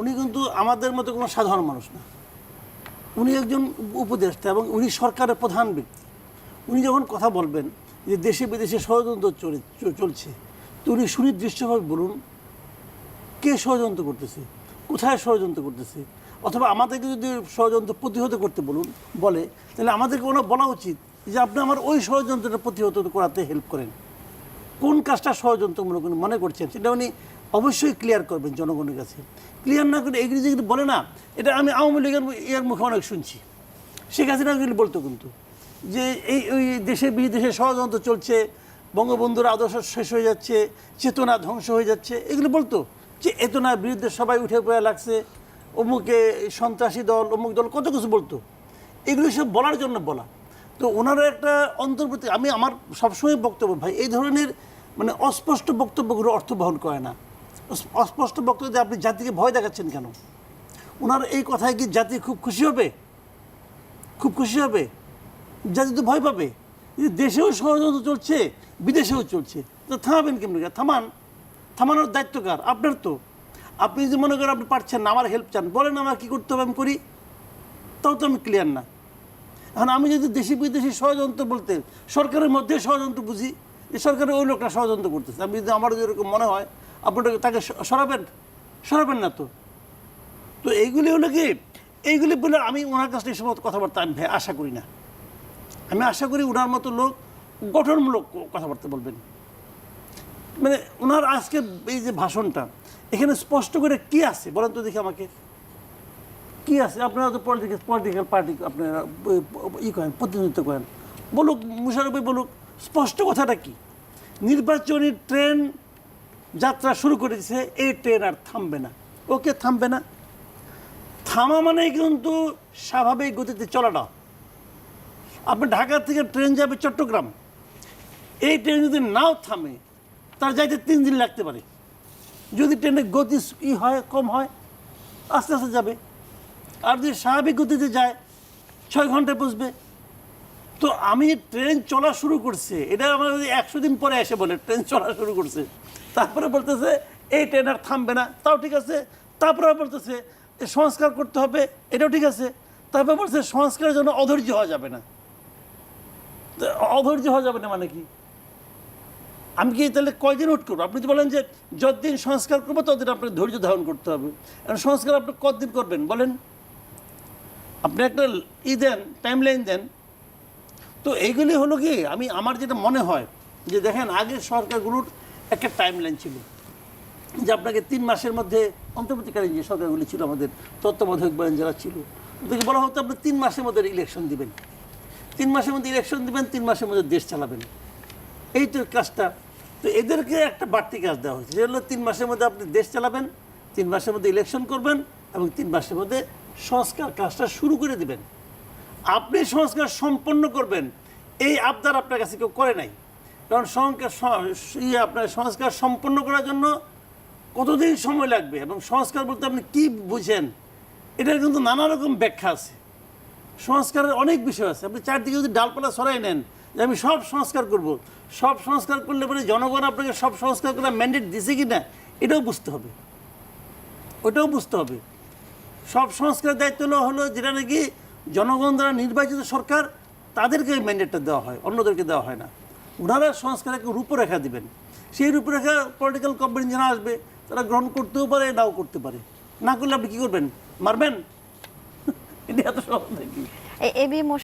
উনি কিন্তু আমাদের মতো কোনো সাধারণ মানুষ না। উনি একজন উপদেষ্টা এবং উনি সরকারের প্রধান ব্যক্তি। উনি যখন কথা বলবেন যে দেশে বিদেশে ষড়যন্ত্র চলছে, তো উনি সুনির্দিষ্টভাবে বলুন, কে ষড়যন্ত্র করতেছে, কোথায় ষড়যন্ত্র করতেছে? অথবা আমাদেরকে যদি ষড়যন্ত্র প্রতিহত করতে বলুন, বলে, তাহলে আমাদেরকে ওনার বলা উচিত যে আপনি আমার ওই ষড়যন্ত্রটা প্রতিহত করাতে হেল্প করেন। কোন কাজটা ষড়যন্ত্রমূলক মনে করছেন, সেটা উনি অবশ্যই ক্লিয়ার করবেন জনগণের কাছে। ক্লিয়ার না করে এগুলি যেগুলি বলে না, এটা আমি আওয়ামী লীগের এর মুখে অনেক শুনছি। শেখ হাসিনা বলতো কিন্তু, যে এই, ওই দেশে বিদেশে ষড়যন্ত্র চলছে, বঙ্গবন্ধুর আদর্শ শেষ হয়ে যাচ্ছে, চেতনা ধ্বংস হয়ে যাচ্ছে, এগুলো বলতো যে চেতনার বিরুদ্ধে সবাই উঠে পড়ে লাগছে, অমুকে সন্ত্রাসী দল, অমুক দল, কত কিছু বলতো। এগুলো সব বলার জন্য বলা। তো ওনারা একটা অন্তর্বর্তী আমি আমার সবসময় বক্তব্য, ভাই, এই ধরনের মানে অস্পষ্ট বক্তব্যগুলো অর্থ বহন করে না। অস্পষ্ট বক্তব্য আপনি জাতিকে ভয় দেখাচ্ছেন কেন? ওনার এই কথায় কি জাতি খুব খুশি হবে? খুব খুশি হবে? জাতি তো ভয় পাবে। দেশেও ষড়যন্ত্র চলছে, বিদেশেও চলছে। তো থামাবেন কেমনি? থামান। থামানোর দায়িত্ব কার? আপনার তো। আপনি যদি মনে করেন আপনি পারছেন না, আমার হেল্প চান, বলেন আমার কী করতে হবে আমি করি? তাও তো আমি ক্লিয়ার না। এখন আমি যদি দেশি বিদেশি ষড়যন্ত্র বলতে, সরকারের মধ্যে ষড়যন্ত্র বুঝি যে সরকারের ওই লোকটা ষড়যন্ত্র করতেছে। আমি যদি আমার যদি এরকম মনে হয়, আপনার তাকে সরাবেন? সরাবেন না তো। তো এইগুলি হলো কি, এইগুলি বলে আমি ওনার কাছে সময় কথাবার্তা আমি আশা করি না। আমি আশা করি ওনার মতো লোক গঠনমূলক কথাবার্তা বলবেন। মানে ওনার আজকে এই যে ভাষণটা, এখানে স্পষ্ট করে কি আছে? বলেন তো দেখি আমাকে। কি আছে? আপনারা তো পলিটিক্যাল পলিটিক্যাল পার্টি আপনারা ই করেন, প্রতিনিধিত্ব করেন। বলুক মুশারফি বলুক স্পষ্ট কথাটা কি? নির্বাচনী ট্রেন যাত্রা শুরু করেছে এই ট্রেন আর থামবে না। ওকে থামবে না। থামা মানে কিন্তু স্বাভাবিক গতিতে চলাটা। আপনি ঢাকা থেকে ট্রেন যাবে চট্টগ্রাম। এই ট্রেন যদি নাও থামে, তার যাইতে তিন দিন লাগতে পারে। যদি ট্রেনের গতি ই হয়, কম হয়, আস্তে আস্তে যাবে। আর যদি স্বাভাবিক গতিতে যায়, ছয় ঘন্টায় পৌঁছবে তো আমি ট্রেন চলা শুরু করছে। এটা আমার একশো দিন পরে এসে বলে, ট্রেন চলা শুরু করছে। তারপরে বলতেছে, এই ট্রেন আর থামবে না। তাও ঠিক আছে। তারপরে বলতেছে সংস্কার করতে হবে। এটাও ঠিক আছে। তারপরে বলছে, সংস্কারের জন্য অধৈর্য হওয়া যাবে না। অধৈর্য হওয়া যাবে না মানে কি? আমি কি তাহলে কয়দিন উঠ করব? আপনি বলেন যে, যতদিন সংস্কার করব, ততদিন আপনার ধৈর্য ধারণ করতে হবে। সংস্কার আপনি কতদিন করবেন? বলেন। আপনি একটা ই দেন টাইম লাইন দেন। তো এইগুলি হলো কি, আমি, আমার যেটা মনে হয় যে দেখেন আগের সরকারগুলোর একটা টাইম লাইন ছিল যে আপনাকে তিন মাসের মধ্যে অন্তর্বর্তীকালীন যে সরকারগুলি ছিল আমাদের, তত্ত্বাবধায়ক বলেন যারা ছিল, ওদেরকে বলা হতো আপনি তিন মাসের মধ্যে ইলেকশন দিবেন। তিন মাসের মধ্যে ইলেকশন দিবেন, তিন মাসের মধ্যে দেশ চালাবেন। এই তো কাজটা। তো এদেরকে একটা বাড়তি কাজ দেওয়া হয়েছে, যে হলো তিন মাসের মধ্যে আপনি দেশ চালাবেন, তিন মাসের মধ্যে ইলেকশন করবেন এবং তিন মাসের মধ্যে সংস্কার কাজটা শুরু করে দিবেন। আপনি সংস্কার সম্পন্ন করবেন, এই আবদার আপনার কাছে কেউ করে নাই। কারণ সংস্কার ইয়ে আপনার সংস্কার সম্পন্ন করার জন্য কতদিন সময় লাগবে এবং সংস্কার বলতে আপনি কি বুঝেন, এটার কিন্তু নানা রকম ব্যাখ্যা আছে। সংস্কারের অনেক বিষয় আছে। আপনি চারদিকে যদি ডালপালা সরাই নেন যে আমি সব সংস্কার করব, সব সংস্কার করলে পরে জনগণ আপনাকে সব সংস্কার করার ম্যান্ডেট দিছে কি না এটাও বুঝতে হবে। ওটাও বুঝতে হবে। সব সংস্কারের দায়িত্ব হলো যেটা নাকি জনগণ দ্বারা নির্বাচিত সরকার তাদেরকে ম্যান্ডেটটা দেওয়া হয়, অন্যদেরকে দেওয়া হয় না। ওনারা একটা রূপরেখা দেবেন। সেই রূপরেখা পলিটিক্যাল কোম্পানি যারা আসবে, তারা গ্রহণ করতেও পারে, নাও করতে পারে। না করলে আপনি কী করবেন? মারবেন? এটা এত সহজ নাকি?